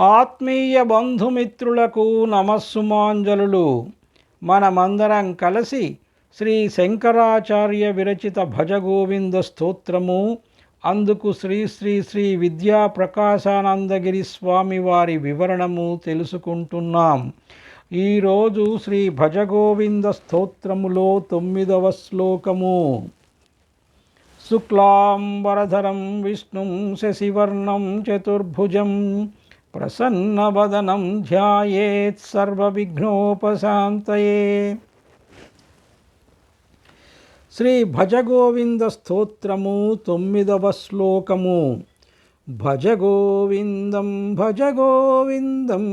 ఆత్మీయ బంధుమిత్రులకు నమస్సుమాంజలులు. మనమందరం కలిసి శ్రీ శంకరాచార్య విరచిత భజగోవింద స్తోత్రము అందుకు శ్రీ శ్రీ శ్రీ విద్యా ప్రకాశానందగిరి స్వామి వారి వివరణము తెలుసుకుంటున్నాం. ఈరోజు శ్రీ భజగోవింద స్తోత్రములో తొమ్మిదవ శ్లోకము. శుక్లాంబరధరం విష్ణుం శశివర్ణం చతుర్భుజం ప్రసన్నవదనం ధ్యాయేత్ సర్వవిఘ్నోపశాంతయే. శ్రీ భజగోవింద స్తోత్రము తొమ్మిదవ శ్లోకము. భజగోవిందం భజగోవిందం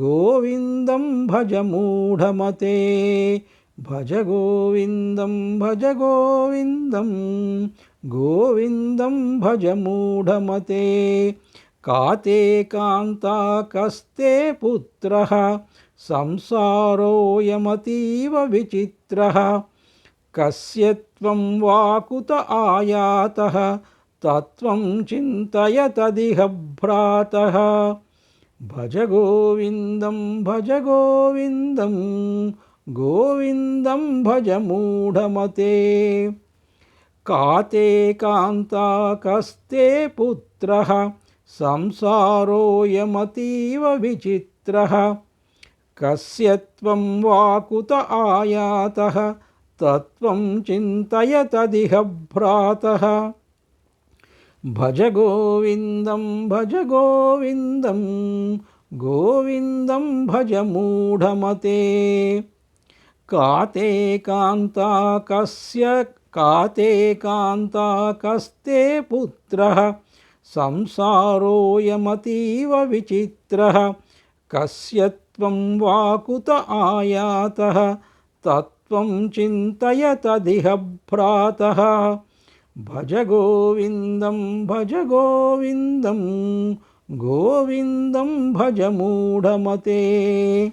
గోవిందం భజమూఢమతే. భజగోవిందం భజగోవిందం గోవిందం భజమూఢమతే. భజ మూఢమతే కాతే కాంతా కస్తే పుత్ర సంసారోయమతీవ విచిత్ర కస్యత్వం వాకుత ఆయాత తత్వం చింతయతదిహ భ్రాత భజ గోవిందం భజ గోవిందం గోవిందం భజ మూఢమతే కాతే కాంతా కస్తే పుత్ర సంసారోయమతీవ విచిత్ర కస్యత్వం వాకుత ఆయాత తత్వం చింతయతదిహ భ్రాత భజ గోవిందం భజ గోవిందం గోవిందం భజ మూఢమతే కాతే కాంతా కస్య కాతే కాంతా కస్తే పుత్ర సంసారోయమతీవ విచిత్ర కస్యత్వం వాకుత ఆయాత తత్వం చింతయ తదిహ భ్రాత భజ గోవిందం భజ గోవిందం గోవిందం భజ మూఢమతే.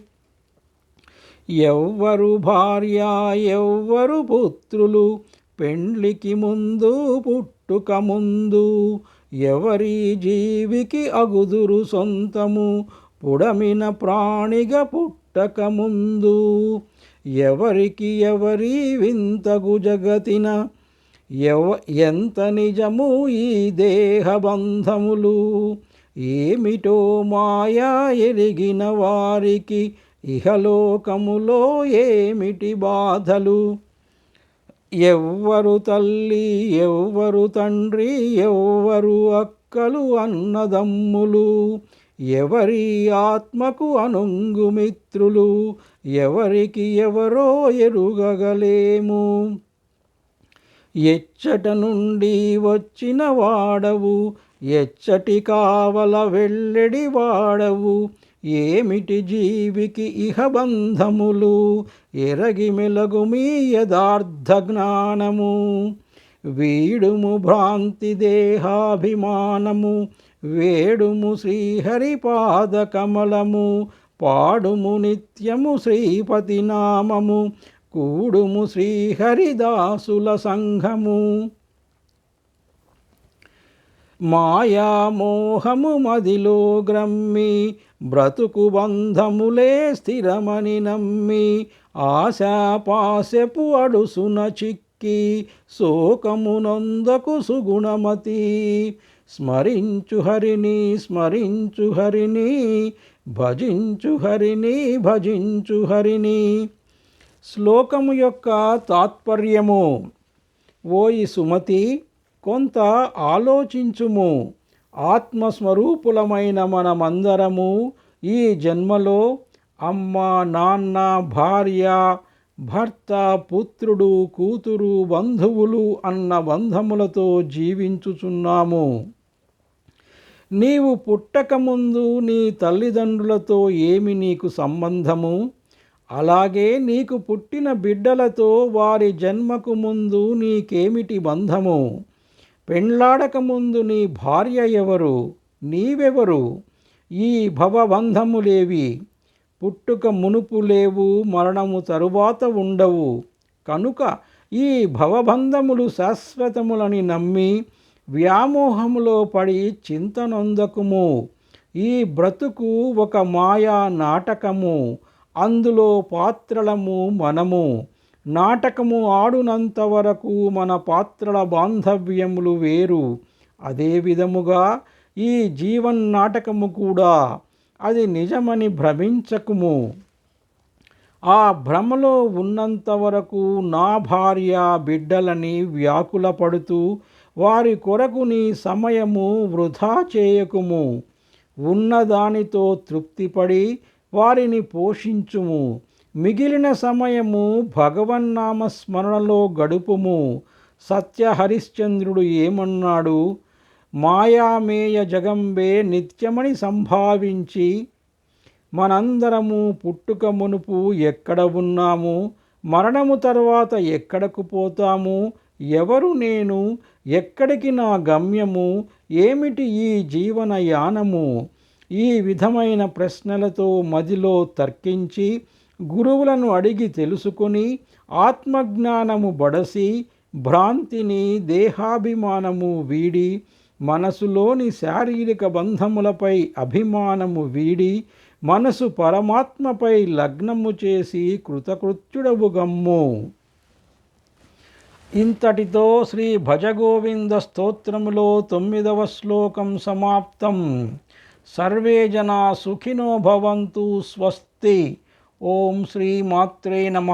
ఎవ్వరు భార్య ఎవ్వరు పుత్రులు పెండ్లికి ముందు పుట్టుక ముందు ఎవరి జీవికి అగుదురు సొంతము పుడమిన ప్రాణిగా పుట్టక ముందు. ఎవరికి ఎవరి వింతగు జగతిన ఎవ ఎంత నిజము ఈ దేహబంధములు? ఏమిటో మాయా ఎరిగిన వారికి ఇహలోకములో ఏమిటి బాధలు? ఎవ్వరు తల్లి ఎవ్వరు తండ్రి ఎవ్వరు అక్కలు అన్నదమ్ములు. ఎవరి ఆత్మకు అనుంగు మిత్రులు ఎవరికి ఎవరో ఎరుగగలేము. ఎచ్చట నుండి వచ్చిన వాడవు ఎచ్చటి కావల వెళ్ళడి వాడవు. ఏమిటి జీవికి ఇహ బంధములు? ఎరగి మెలగు మీ యథార్థ జ్ఞానము. వీడుము భ్రాంతి దేహాభిమానము. వేడుము శ్రీహరిపాద కమలము. పాడుము నిత్యము శ్రీపతి నామము. కూడుము శ్రీహరిదాసుల సంఘము. మాయామోహము మదిలో గ్రమ్మి బ్రతుకు బంధములే స్థిరమని నమ్మి ఆశాపాశపు అడుసున చిక్కి శోకమునందకు సుగుణమతి. స్మరించు హరిని స్మరించు హరిని భజించు హరిని భజించు హరిని. శ్లోకము యొక్క తాత్పర్యము ఓయి సుమతి కొంత ఆలోచించుము. ఆత్మస్వరూపులమైన మనమందరము ఈ జన్మలో అమ్మ నాన్న భార్య భర్త పుత్రుడు కూతురు బంధువులు అన్న బంధములతో జీవించుచున్నాము. నీవు పుట్టకముందు నీ తల్లిదండ్రులతో ఏమి నీకు సంబంధము? అలాగే నీకు పుట్టిన బిడ్డలతో వారి జన్మకు ముందు నీకేమిటి బంధము? పెండ్లాడకముందు నీ భార్య ఎవరు? నీవెవరు? ఈ భవబంధములేవి. పుట్టుక మునుపు లేవు మరణము తరువాత ఉండవు. కనుక ఈ భవబంధములు శాశ్వతములని నమ్మి వ్యామోహములో పడి చింతనొందకుము. ఈ బ్రతుకు ఒక మాయా నాటకము. అందులో పాత్రలము మనము. నాటకము ఆడునంత వరకు మన పాత్రల బాంధవ్యములు వేరు. అదే విధముగా ఈ జీవన్ నాటకము కూడా అది నిజమని భ్రమించకుము. ఆ భ్రమలో ఉన్నంత వరకు నా భార్య బిడ్డలని వ్యాకుల పడుతూ వారి కొరకు నీ సమయము వృధా చేయకుము. ఉన్నదానితో తృప్తిపడి వారిని పోషించుము. మిగిలిన సమయము భగవన్నామ స్మరణలో గడుపుము. సత్య హరిశ్చంద్రుడు ఏమన్నాడు? మాయామేయ జగంబే నిత్యమని సంభావించి మనందరము పుట్టుక మునుపు ఎక్కడ ఉన్నాము? మరణము తర్వాత ఎక్కడకు పోతాము? ఎవరు నేను? ఎక్కడికి నా గమ్యము? ఏమిటి ఈ జీవన యానము? ఈ విధమైన ప్రశ్నలతో మదిలో తర్కించి గురువులను అడిగి తెలుసుకుని ఆత్మజ్ఞానము బడసి భ్రాంతిని దేహాభిమానము వీడి మనసులోని శారీరక బంధములపై అభిమానము వీడి మనసు పరమాత్మపై లగ్నము చేసి కృతకృత్యుడవు గమ్ము. ఇంతటితో శ్రీ భజగోవింద స్తోత్రములో తొమ్మిదవ శ్లోకం సమాప్తం. సర్వే జనా సుఖినో భవంతు స్వస్తి. ఓం శ్రీ మాత్రే నమ